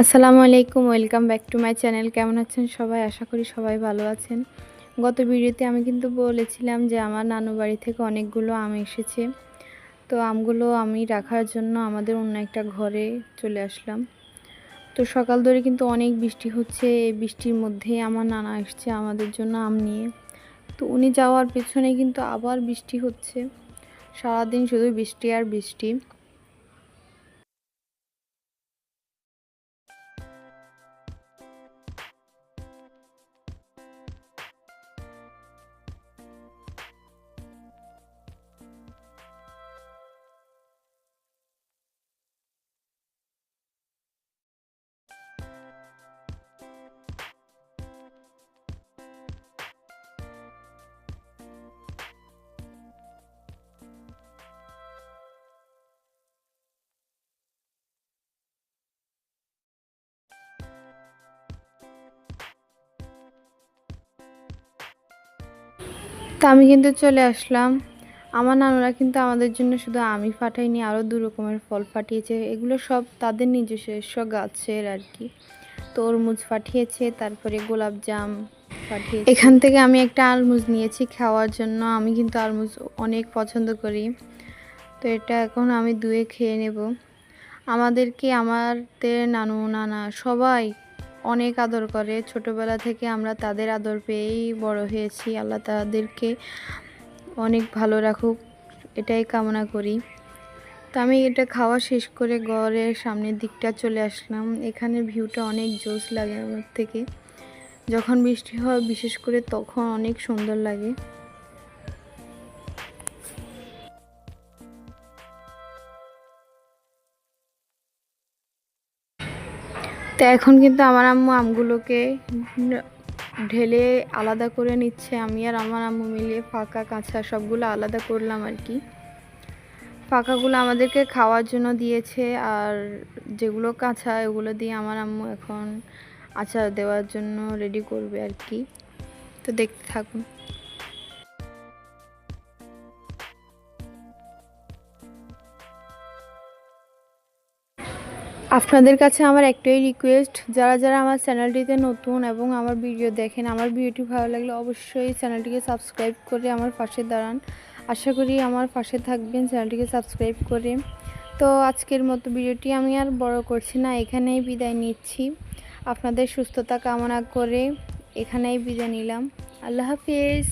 আসসালামু আলাইকুম, welcome back to my channel. কেমন আছেন সবাই? আশা করি সবাই ভালো আছেন। গত ভিডিওতে আমি কিন্তু বলেছিলাম যে আমার নানু বাড়ি থেকে অনেকগুলো আম এসেছে। তো আমগুলো আমি রাখার জন্য আমাদের অন্য একটা ঘরে চলে আসলাম। তো সকাল ধরে কিন্তু অনেক বৃষ্টি হচ্ছে। এই বৃষ্টির মধ্যেই আমার নানা এসছে আমাদের জন্য আম নিয়ে। তো উনি যাওয়ার পেছনে কিন্তু আবার বৃষ্টি হচ্ছে। সারাদিন শুধু বৃষ্টি আর বৃষ্টি। তা আমি কিন্তু চলে আসলাম। আমার নানুরা কিন্তু আমাদের জন্য শুধু আমি পাঠাইনি আরও দু রকমের ফল পাঠিয়েছে এগুলো সব তাদের নিজস্ব গাছের আর কি। তরমুজ পাঠিয়েছে তারপরে গোলাপ জাম পাঠিয়েছে এখান থেকে আমি একটা আলমুজ নিয়েছি খাওয়ার জন্য। আমি কিন্তু আলমুজ অনেক পছন্দ করি। তো এটা এখন আমি দুয়ে খেয়ে নেব। আমাদেরকে, আমাদের নানু, নানা সবাই অনেক আদর করে। ছোটবেলা থেকে আমরা তাদের আদর পেয়েই বড় হয়েছি। আল্লাহ তাদেরকে অনেক ভালো রাখুক, এটাই কামনা করি। তো আমি এটা খাওয়া শেষ করে ঘরের সামনের দিকটা চলে আসলাম। এখানে ভিউটা অনেক জোস লাগে আমার থেকে। যখন বৃষ্টি হয়, বিশেষ করে তখন অনেক সুন্দর লাগে। তো এখন কিন্তু আমার আম্মু আমগুলোকে ঢেলে আলাদা করে নিচ্ছে। আমি আর আমার আম্মু মিলিয়ে ফাঁকা কাঁচা সবগুলো আলাদা করলাম আর কি। ফাঁকাগুলো আমাদেরকে খাওয়ার জন্য দিয়েছে আর যেগুলো কাঁচা এগুলো দিয়ে আমার আম্মু এখন আচার দেওয়ার জন্য রেডি করবে আর কি। তো দেখতে থাকুন। আপনাদের কাছে আমার একটাই রিকোয়েস্ট যারা যারা আমার চ্যানেলটিতে নতুন এবং আমার ভিডিও দেখেন, আমার ভিডিওটি ভালো লাগলে অবশ্যই চ্যানেলটিকে সাবস্ক্রাইব করে আমার পাশে দাঁড়ান। আশা করি আমার পাশে থাকবেন চ্যানেলটিকে সাবস্ক্রাইব করে। তো আজকের মতো ভিডিওটি আমি আর বড় করছি না, এখানেই বিদায় নিচ্ছি। আপনাদের সুস্থতা কামনা করে এখানেই বিদায় নিলাম। আল্লাহ হাফিজ।